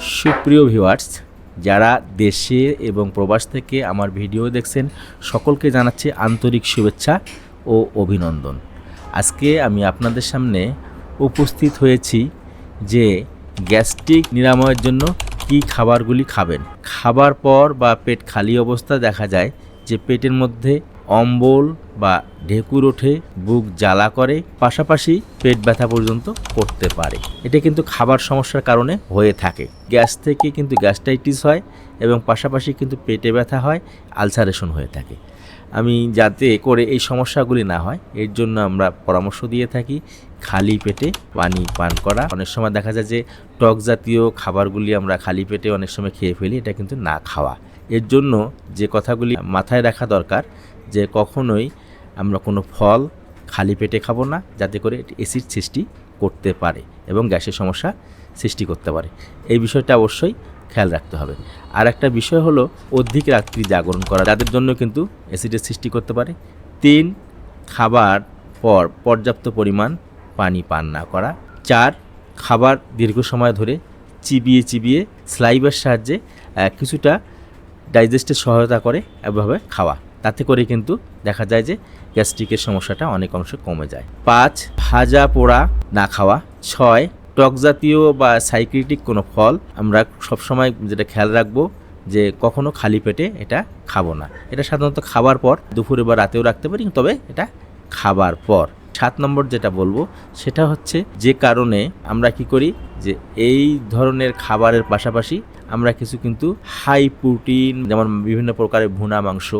সুপ্রিয় ভিউয়ার্স, যারা দেশে এবং প্রবাস থেকে আমার ভিডিও দেখছেন, সকলকে জানাচ্ছি আন্তরিক শুভেচ্ছা ও অভিনন্দন। আজকে আমি আপনাদের সামনে উপস্থিত হয়েছি যে গ্যাস্ট্রিক নিরাময়ের জন্য কী খাবারগুলি খাবেন। খাবার পর বা পেট খালি অবস্থা দেখা যায় যে পেটের মধ্যে অম্বল বা ঢেকুর ওঠে, বুক জ্বালা করে, পাশাপাশি পেট ব্যথা পর্যন্ত করতে পারে। এটা কিন্তু খাবার সমস্যার কারণে হয়ে থাকে। গ্যাস থেকে কিন্তু গ্যাস্ট্রাইটিস হয় এবং পাশাপাশি কিন্তু পেটে ব্যথা হয়, আলসারেশন হয়ে থাকে। আমি যাতে করে এই সমস্যাগুলি না হয়, এর জন্য আমরা পরামর্শ দিয়ে থাকি খালি পেটে পানি পান করা। অনেক সময় দেখা যায় যে টক জাতীয় খাবারগুলি আমরা খালি পেটে অনেক সময় খেয়ে ফেলি, এটা কিন্তু না খাওয়া। এর জন্য যে কথাগুলি মাথায় রাখা দরকার যে কখনোই আমরা কোনো ফল খালি পেটে খাব না, যাতে করে এসিড সৃষ্টি করতে পারে এবং গ্যাসের সমস্যা সৃষ্টি করতে পারে। এই বিষয়টা অবশ্যই খেয়াল রাখতে হবে। আর একটা বিষয় হলো অধিক রাত্রি জাগরণ করা, যাদের জন্য কিন্তু অ্যাসিডের সৃষ্টি করতে পারে। তিন, খাবার পর পর্যাপ্ত পরিমাণ পানি পান না করা। চার, খাবার দীর্ঘ সময় ধরে চিবিয়ে চিবিয়ে স্লাইভের সাহায্যে কিছুটা ডাইজেস্টের সহায়তা করে এভাবে খাওয়া। তাতে করে কিন্তু দেখা যায় যে গ্যাস্ট্রিকের সমস্যাটা অনেক অংশে কমে যায়। পাঁচ, ভাজা পোড়া না খাওয়া। ছয়, টক জাতীয় বা সাইক্রিটিক কোনো ফল আমরা সবসময় যেটা খেয়াল রাখব যে কখনো খালি পেটে এটা খাব না। এটা সাধারণত খাবার পর, দুপুরে বা রাতেও রাখতে পারি, তবে এটা খাবার পর। সাত নম্বর যেটা বলব, সেটা হচ্ছে যে কারণে আমরা কি করি যে এই ধরনের খাবারের পাশাপাশি আমরা কিছু কিন্তু হাই প্রোটিন যেমন বিভিন্ন প্রকারের ভুনা মাংস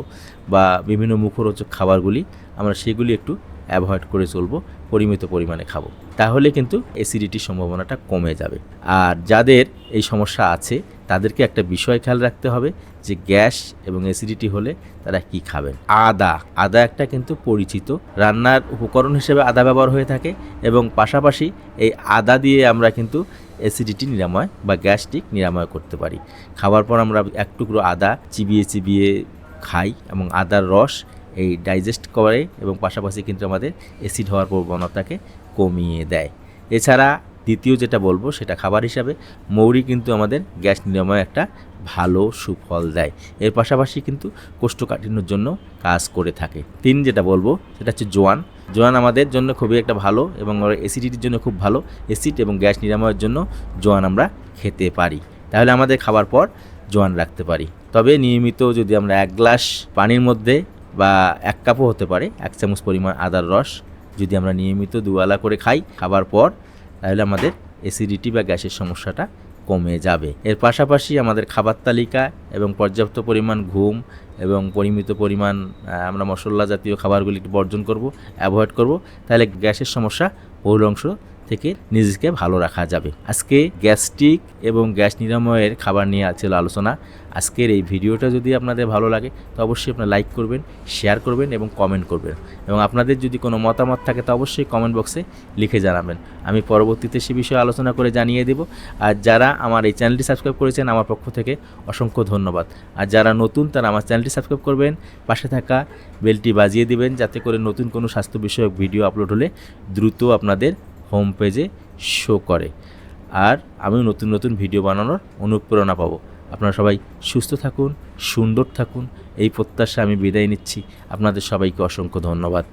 বা বিভিন্ন মুখরোচক খাবারগুলি আমরা সেগুলি একটু অ্যাভয়েড করে চলবো, পরিমিত পরিমাণে খাব। তাহলে কিন্তু অ্যাসিডিটির সম্ভাবনাটা কমে যাবে। আর যাদের এই সমস্যা আছে, তাদেরকে একটা বিষয় খেয়াল রাখতে হবে যে গ্যাস এবং অ্যাসিডিটি হলে তারা কি খাবেন। আদা। আদা একটা কিন্তু পরিচিত। রান্নার উপকরণ হিসেবে আদা ব্যবহার হয়ে থাকে এবং পাশাপাশি এই আদা দিয়ে আমরা কিন্তু অ্যাসিডিটি নিরাময় বা গ্যাস্ট্রিক নিরাময় করতে পারি। খাবার পর আমরা এক টুকরো আদা চিবিয়ে চিবিয়ে খাই এবং আদার রস এই ডাইজেস্ট করে এবং পাশাপাশি কিন্তু আমাদের অ্যাসিড হওয়ার প্রবণতাকে কমিয়ে দেয়। এছাড়া দ্বিতীয় যেটা বলব সেটা খাবার হিসাবে মৌরি কিন্তু আমাদের গ্যাস নিরাময় একটা ভালো সুফল দেয়। এর পাশাপাশি কিন্তু কোষ্ঠকাঠিন্যর জন্য কাজ করে থাকে। তিন যেটা বলব সেটা হচ্ছে জোয়ান। জোয়ান আমাদের জন্য খুবই একটা ভালো এবং অ্যাসিডিটির জন্য খুব ভালো। অ্যাসিড এবং গ্যাস নিরাময়ের জন্য জোয়ান আমরা খেতে পারি। তাহলে আমাদের খাবার পর জোয়ান রাখতে পারি। তবে নিয়মিত যদি আমরা এক গ্লাস পানির মধ্যে বা এক কাপও হতে পারে, এক চামচ পরিমাণ আদার রস যদি আমরা নিয়মিত দুবেলা করে খাই খাবার পর, তাহলে আমাদের অ্যাসিডিটি বা গ্যাসের সমস্যাটা কমে যাবে। এর পাশাপাশি আমাদের খাবার তালিকা এবং পর্যাপ্ত পরিমাণ ঘুম এবং পরিমিত পরিমাণ আমরা মশলা জাতীয় খাবারগুলি একটু বর্জন করব, অ্যাভয়েড করব, তাহলে গ্যাসের সমস্যা বহুল অংশ থেকে নিজেকে ভালো রাখা যাবে। আজকে গ্যাস্ট্রিক এবং গ্যাস নিরাময়ের খাবার নিয়ে ছিল আলোচনা। আজকের এই ভিডিওটা যদি আপনাদের ভালো লাগে, তো অবশ্যই আপনারা লাইক করবেন, শেয়ার করবেন এবং কমেন্ট করবেন। এবং আপনাদের যদি কোনো মতামত থাকে, তো অবশ্যই কমেন্ট বক্সে লিখে জানাবেন। আমি পরবর্তীতে সে বিষয়ে আলোচনা করে জানিয়ে দেব। আর যারা আমার এই চ্যানেলটি সাবস্ক্রাইব করেছেন, আমার পক্ষ থেকে অসংখ্য ধন্যবাদ। আর যারা নতুন, তারা আমার চ্যানেলটি সাবস্ক্রাইব করবেন, পাশে থাকা বেলটি বাজিয়ে দিবেন, যাতে করে নতুন কোনো স্বাস্থ্য বিষয়ক ভিডিও আপলোড হলে দ্রুত আপনাদের হোম পেজে শো করে। আর আমি নতুন নতুন ভিডিও বানানোর অনুপ্রেরণা পাবো। আপনারা সবাই সুস্থ থাকুন, সুন্দর থাকুন। এই প্রত্যাশা আমি বিদায় নিচ্ছি। আপনাদের সবাইকে অসংখ্য ধন্যবাদ।